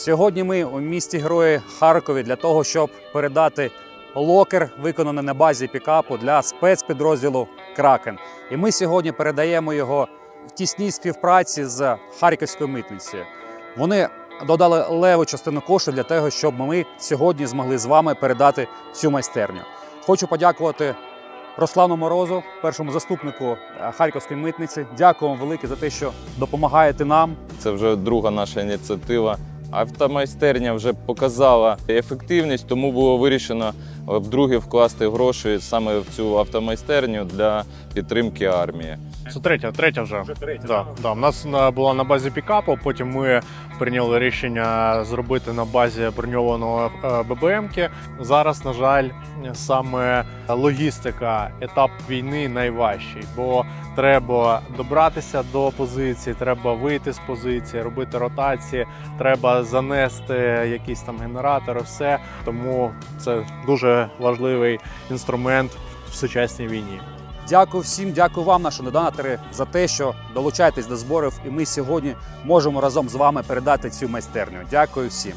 Сьогодні ми у місті Герої Харкові для того, щоб передати локер, виконаний на базі пікапу для спецпідрозділу Кракен. І ми сьогодні передаємо його в тісній співпраці з Харківською митницею. Вони додали леву частину коштів для того, щоб ми сьогодні змогли з вами передати цю майстерню. Хочу подякувати Руслану Морозу, першому заступнику е, Харківської митниці. Дякую вам велике за те, що допомагаєте нам. Це вже друга наша ініціатива. Автомайстерня вже показала ефективність, тому було вирішено вдруге вкласти гроші саме в цю автомайстерню для підтримки армії. Це третя, третя вже. Да, да. У нас була на базі пікапу, потім ми прийняли рішення зробити на базі броньованого е, ББМки. Зараз, на жаль, саме логістика, етап війни найважчий, бо треба добратися до позиції, треба вийти з позиції, робити ротації, треба занести якісь там генератори, все. Тому це дуже важливий інструмент в сучасній війні. Дякую всім, дякую вам, наші донатори, за те, що долучаєтесь до зборів, і ми сьогодні можемо разом з вами передати цю майстерню. Дякую всім.